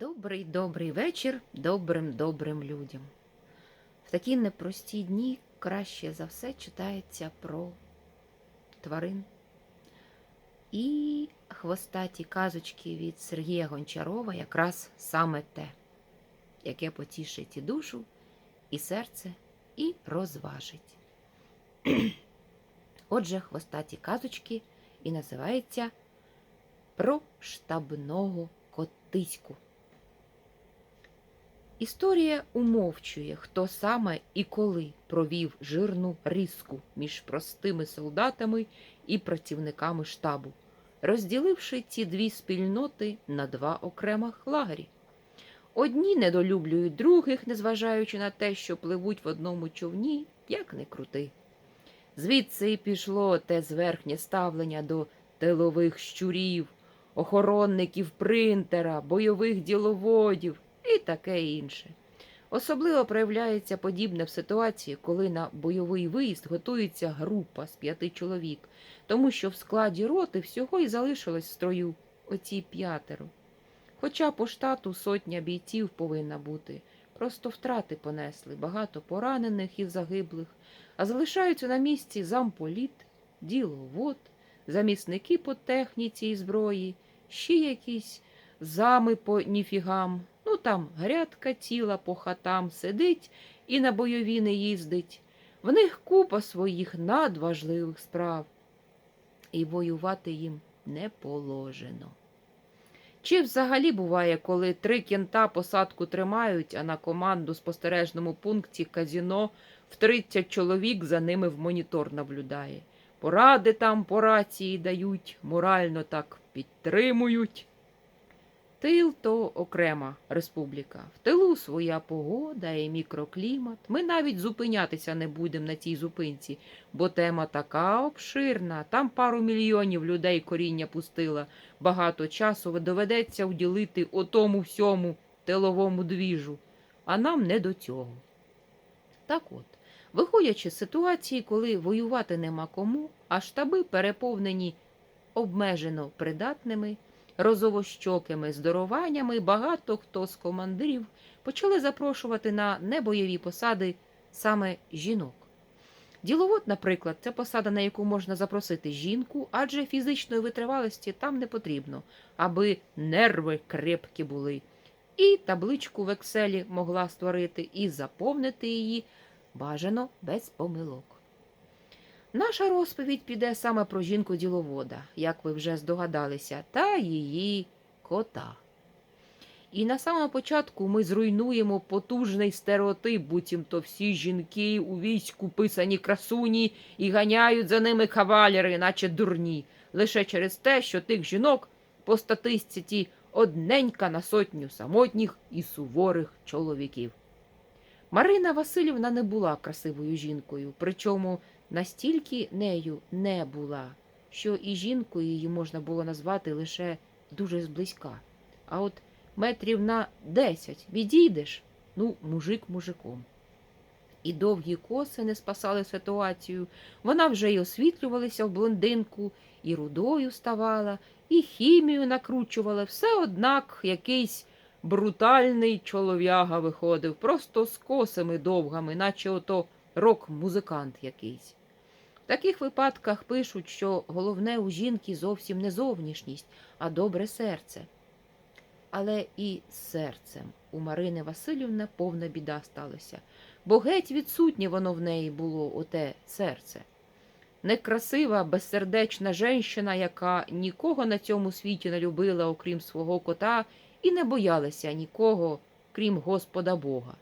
Добрий добрий вечір добрим добрим людям. В такі непрості дні краще за все читається про тварин. І хвостаті казочки від Сергія Гончарова якраз саме те, яке потішить і душу, і серце, і розважить. Отже, хвостаті казочки і називається Про штабного котиську. Історія умовчує, хто саме і коли провів жирну різку між простими солдатами і працівниками штабу, розділивши ці дві спільноти на два окремих лагері. Одні недолюблюють других, незважаючи на те, що пливуть в одному човні, як не крути. Звідси і пішло те зверхнє ставлення до тилових щурів, охоронників принтера, бойових діловодів таке інше. Особливо проявляється подібне в ситуації, коли на бойовий виїзд готується група з п'яти чоловік, тому що в складі роти всього і залишилось в строю оці п'ятеро. Хоча по штату сотня бійців повинна бути, просто втрати понесли, багато поранених і загиблих, а залишаються на місці замполіт, діловод, замісники по техніці і зброї, ще якісь зами по ніфігам. Ну там грядка ціла по хатам сидить і на бойові не їздить. В них купа своїх надважливих справ, і воювати їм не положено. Чи взагалі буває, коли три кінта посадку тримають, а на команду спостережному пункті казіно в 30 чоловік за ними в монітор наблюдає. Поради там по рації дають, морально так підтримують. Тил то окрема республіка. В тилу своя погода і мікроклімат. Ми навіть зупинятися не будемо на цій зупинці, бо тема така обширна. Там пару мільйонів людей коріння пустила. Багато часу доведеться уділити отому всьому тиловому двіжу, а нам не до цього. Так от, виходячи з ситуації, коли воювати нема кому, а штаби переповнені обмежено придатними розовощокими здорованнями багато хто з командирів почали запрошувати на небойові посади саме жінок. Діловод, наприклад, це посада, на яку можна запросити жінку, адже фізичної витривалості там не потрібно, аби нерви крепкі були. І табличку в Екселі могла створити і заповнити її бажано без помилок. Наша розповідь піде саме про жінку діловода, як ви вже здогадалися, та її кота. І на самому початку ми зруйнуємо потужний стереотип, буцімто всі жінки у війську писані красуні і ганяють за ними кавалери, наче дурні, лише через те, що тих жінок по статистиці одненька на сотню самотніх і суворих чоловіків. Марина Васильівна не була красивою жінкою, причому настільки нею не була, що і жінкою її можна було назвати лише дуже зблизька. А от метрів на десять відійдеш, ну, мужик мужиком. І довгі коси не спасали ситуацію. Вона вже й освітлювалася в блондинку, і рудою ставала, і хімію накручувала. Все однак якийсь брутальний чолов'яга виходив, просто з косами довгами, наче ото рок-музикант якийсь. Таких випадках пишуть, що головне у жінки зовсім не зовнішність, а добре серце. Але і з серцем у Марини Васильівни повна біда сталася, бо геть відсутнє воно в неї було оте серце. Некрасива, безсердечна женщина, яка нікого на цьому світі не любила, окрім свого кота, і не боялася нікого, крім Господа Бога.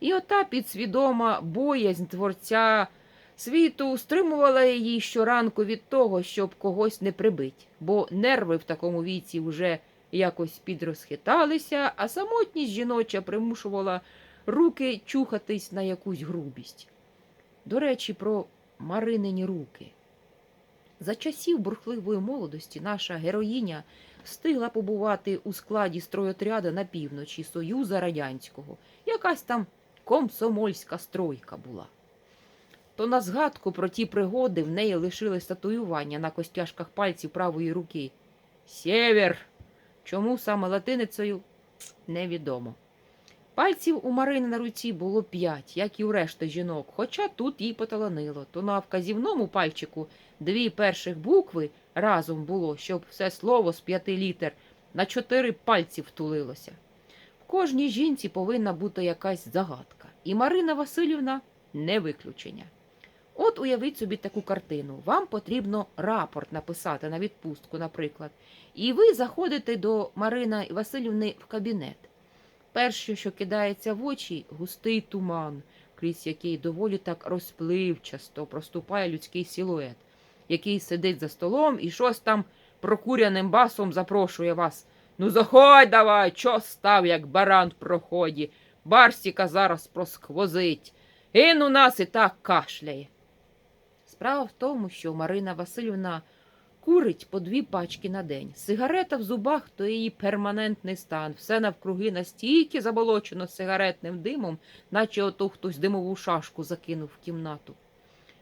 І ота підсвідома боязнь творця світу стримувала її щоранку від того, щоб когось не прибить, бо нерви в такому віці вже якось підрозхиталися, а самотність жіноча примушувала руки чухатись на якусь грубість. До речі, про Маринині руки. За часів бурхливої молодості наша героїня встигла побувати у складі стройотряда на півночі Союза Радянського. Якась там комсомольська стройка була. То на згадку про ті пригоди в неї лишилось татуювання на костяшках пальців правої руки. Сєвєр. Чому саме латиницею? невідомо. Пальців у Марини на руці було п'ять, як і у решти жінок, хоча тут їй поталанило. То на вказівному пальчику дві перших букви разом було, щоб все слово з п'яти літер на чотири пальці втулилося. В кожній жінці повинна бути якась загадка, і Марина Васильівна не виключення. От уявіть собі таку картину. Вам потрібно рапорт написати на відпустку, наприклад, і ви заходите до Марини Васильівни в кабінет. Перше, що кидається в очі, густий туман, крізь який доволі так розпливчасто проступає людський силует, який сидить за столом і щось там прокуряним басом запрошує вас. Ну, заходь давай, чо став, як баран в проході. Барсіка зараз просквозить. Він у нас і так кашляє. Справа в тому, що Марина Васильівна курить по дві пачки на день. Сигарета в зубах то її перманентний стан. Все навкруги настільки заболочено сигаретним димом, наче ото хтось димову шашку закинув в кімнату.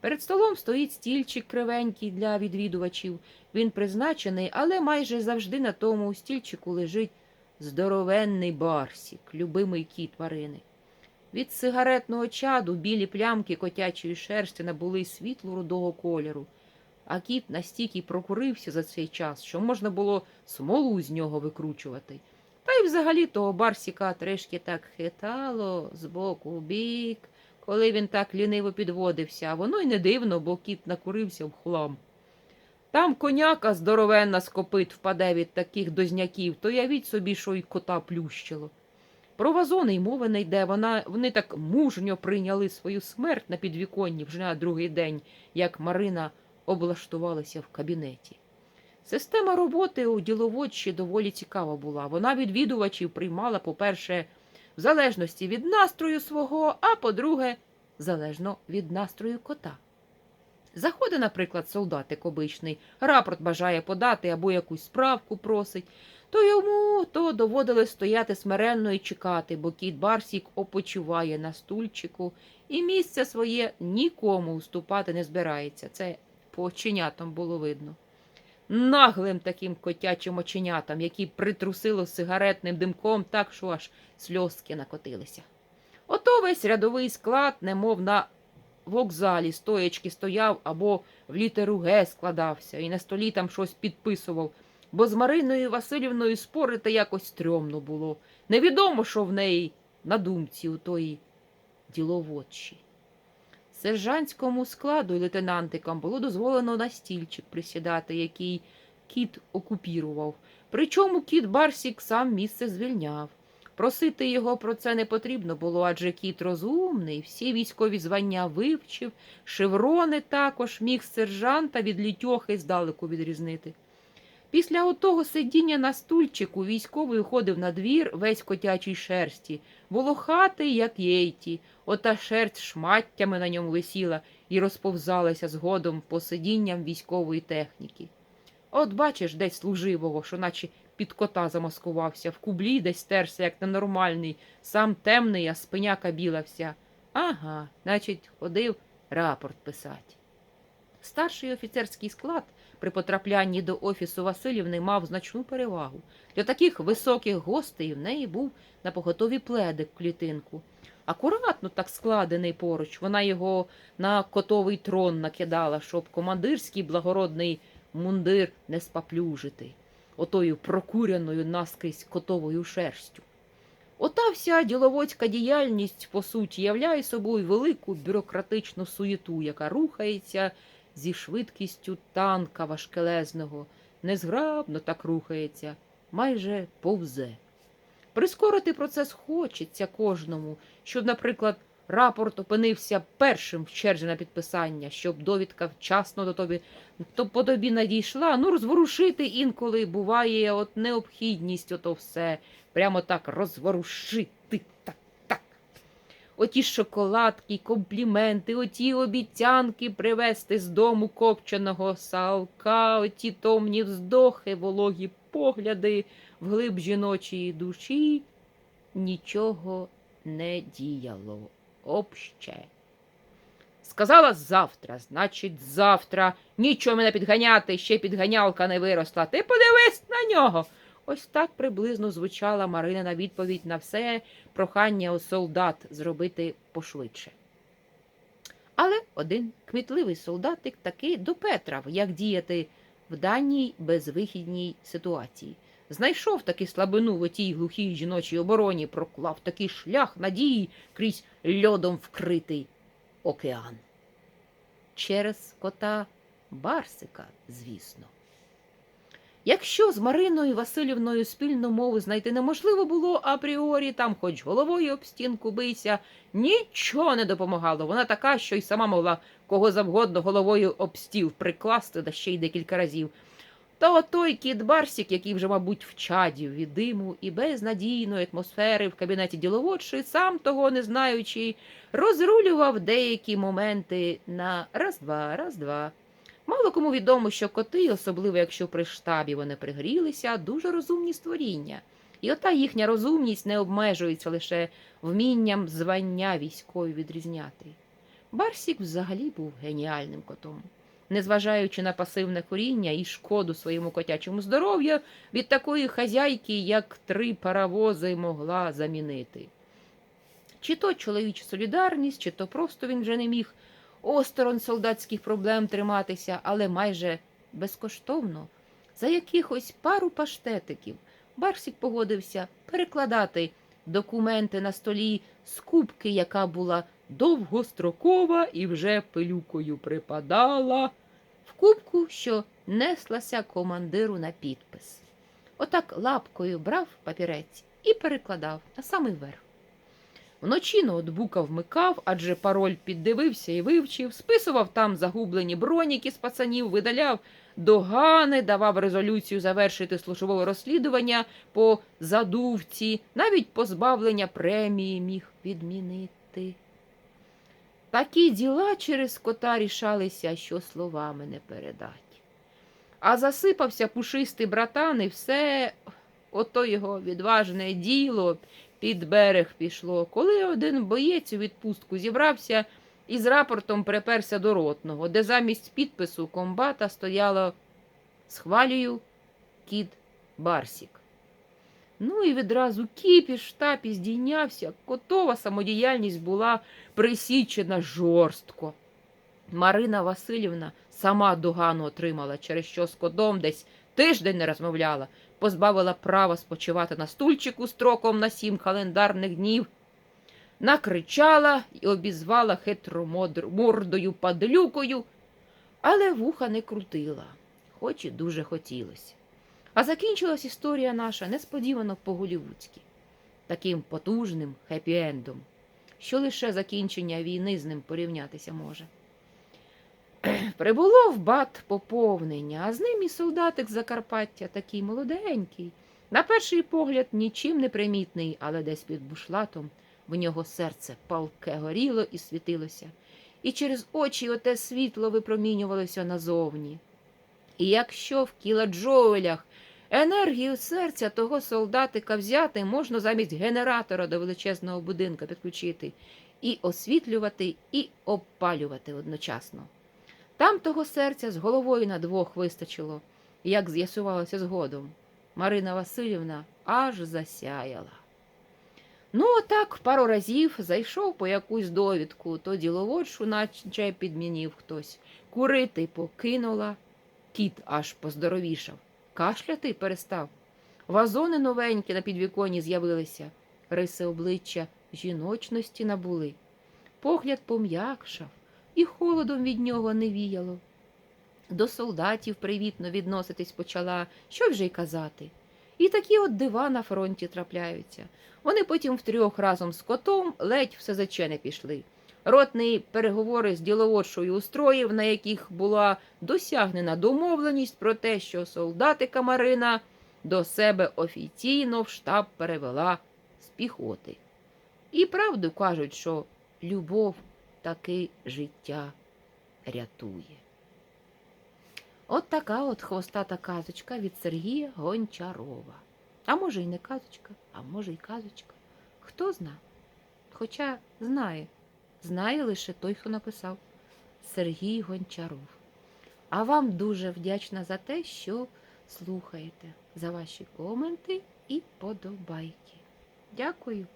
Перед столом стоїть стільчик кривенький для відвідувачів. Він призначений, але майже завжди на тому стільчику лежить здоровенний барсік, любимий кіт Марини. Від сигаретного чаду білі плямки котячої шерсті набули світло рудого кольору, а кіт настільки прокурився за цей час, що можна було смолу з нього викручувати. Та й взагалі того барсіка трішки так хитало з боку в бік, коли він так ліниво підводився, а воно й не дивно, бо кіт накурився в хлам. Там коняка здоровенна з копит впаде від таких дозняків, то явіть собі, що й кота плющило. Про вазони й мови не йде. Вона, вони так мужньо прийняли свою смерть на підвіконні вже на другий день, як Марина облаштувалася в кабінеті. Система роботи у діловодчі доволі цікава була. Вона відвідувачів приймала, по-перше, в залежності від настрою свого, а по-друге, залежно від настрою кота. Заходить, наприклад, солдатик обичний, рапорт бажає подати або якусь справку просить, то йому то доводилось стояти смиренно і чекати, бо кіт Барсік опочиває на стульчику і місце своє нікому уступати не збирається. Це по оченятам було видно. Наглим таким котячим оченятам, які притрусило сигаретним димком так, що аж сльозки накотилися. Ото весь рядовий склад, немов на вокзалі стоячки стояв або в літеру Г складався, і на столі там щось підписував, бо з Мариною Васильівною спорити якось стрьомно було. Невідомо, що в неї на думці у тої діловодчі. Сержантському складу і лейтенантикам було дозволено на стільчик присідати, який кіт окупірував. Причому кіт Барсік сам місце звільняв. Просити його про це не потрібно було, адже кіт розумний, всі військові звання вивчив, шеврони також міг сержанта від літьохи здалеку відрізнити. Після отого сидіння на стульчику військовий ходив на двір весь котячій шерсті, волохатий, як єйті, ота шерсть шматтями на ньому висіла і розповзалася згодом по сидінням військової техніки. От бачиш десь служивого, що наче під кота замаскувався, в кублі десь терся, як ненормальний, сам темний, а спиняка біла вся. Ага, значить, ходив рапорт писать. Старший офіцерський склад при потраплянні до офісу Васильівни мав значну перевагу. Для таких високих гостей в неї був на поготові пледик в клітинку. Акуратно так складений поруч, вона його на котовий трон накидала, щоб командирський благородний мундир не спаплюжити отою прокуряною наскрізь котовою шерстю. Ота вся діловодська діяльність, по суті, являє собою велику бюрократичну суєту, яка рухається зі швидкістю танка важкелезного, незграбно так рухається, майже повзе. Прискорити процес хочеться кожному, щоб, наприклад, рапорт опинився першим в черзі на підписання, щоб довідка вчасно до тобі то по тобі надійшла. Ну, розворушити інколи буває от необхідність, ото все. Прямо так розворушити. Так. Оті шоколадки, компліменти, оті обіцянки привезти з дому копченого салка, оті томні вздохи, вологі погляди вглиб жіночої душі. Нічого не діяло. Обще. Сказала завтра, значить, завтра. Нічого мене підганяти, ще підганялка не виросла. Ти подивись на нього. Ось так приблизно звучала Маринина відповідь на все прохання у солдат зробити пошвидше. Але один кмітливий солдатик таки допетрав, як діяти в даній безвихідній ситуації. Знайшов таки слабину в отій глухій жіночій обороні, проклав такий шлях надії крізь льодом вкритий океан. Через кота Барсика, звісно. Якщо з Мариною Васильівною спільну мову знайти неможливо було апріорі, там хоч головою об стінку бийся, нічого не допомагало. Вона така, що й сама могла кого завгодно головою об стіл прикласти, да ще й декілька разів. Та отой кіт Барсік, який вже, мабуть, вчадів від диму і безнадійної атмосфери в кабінеті діловодши, сам того не знаючи, розрулював деякі моменти на раз-два, раз-два. Мало кому відомо, що коти, особливо якщо при штабі вони пригрілися, дуже розумні створіння. І ота їхня розумність не обмежується лише вмінням звання військові відрізняти. Барсік взагалі був геніальним котом. Незважаючи на пасивне коріння і шкоду своєму котячому здоров'ю, від такої хазяйки, як три паровози, могла замінити. Чи то чоловіча солідарність, чи то просто він вже не міг осторонь солдатських проблем триматися, але майже безкоштовно. За якихось пару паштетиків Барсік погодився перекладати документи на столі з кубки, яка була довгострокова і вже пилюкою припадала, в кубку, що неслася командиру на підпис. Отак лапкою брав папірець і перекладав на самий верх. Вночі ноутбука вмикав, адже пароль піддивився і вивчив, списував там загублені броніки з пацанів, видаляв догани, давав резолюцію завершити службове розслідування по задувці, навіть позбавлення премії міг відмінити. Такі діла через кота рішалися, що словами не передать. А засипався пушистий братан, і все ото його відважне діло під берег пішло, коли один боєць у відпустку зібрався і з рапортом приперся до ротного, де замість підпису комбата стояло схвалюю кіт Барсік. Ну і відразу кіпіш штабі здійнявся, котова самодіяльність була присічена жорстко. Марина Васильівна сама догану отримала, через що з котом десь тиждень не розмовляла, позбавила права спочивати на стульчику строком на сім календарних днів, накричала і обізвала хитромордою падлюкою, але вуха не крутила, хоч і дуже хотілося. А закінчилась історія наша несподівано по-голівудськи, таким потужним хеппі-ендом, що лише закінчення війни з ним порівнятися може. Прибуло в бат поповнення, а з ним і солдатик Закарпаття такий молоденький. На перший погляд нічим не примітний, але десь під бушлатом в нього серце палке горіло і світилося, і через очі оте світло випромінювалося назовні. І якщо в кілоджоулях енергію серця того солдатика взяти, можна замість генератора до величезного будинка підключити і освітлювати, і обпалювати одночасно. Там того серця з головою на двох вистачило, як з'ясувалося згодом. Марина Васильівна аж засяяла. Ну, отак пару разів зайшов по якусь довідку, то діловодшу наче підмінив хтось. Курити покинула, кіт аж поздоровішав, кашляти перестав. Вазони новенькі на підвіконі з'явилися, риси обличчя жіночності набули. Погляд пом'якшав і холодом від нього не віяло. До солдатів привітно відноситись почала, що вже й казати. І такі от дива на фронті трапляються. Вони потім втрьох разом з котом ледь все зачене пішли. Ротний переговори з діловодшою устроїв, на яких була досягнена домовленість про те, що солдатика Марина до себе офіційно в штаб перевела з піхоти. І правду кажуть, що любов таки життя рятує. От така от хвостата казочка від Сергія Гончарова. А може й не казочка, а може й казочка. Хто зна? Хоча знає, знає лише той, хто написав Сергій Гончаров. А вам дуже вдячна за те, що слухаєте. за ваші коменти і подобайки. Дякую!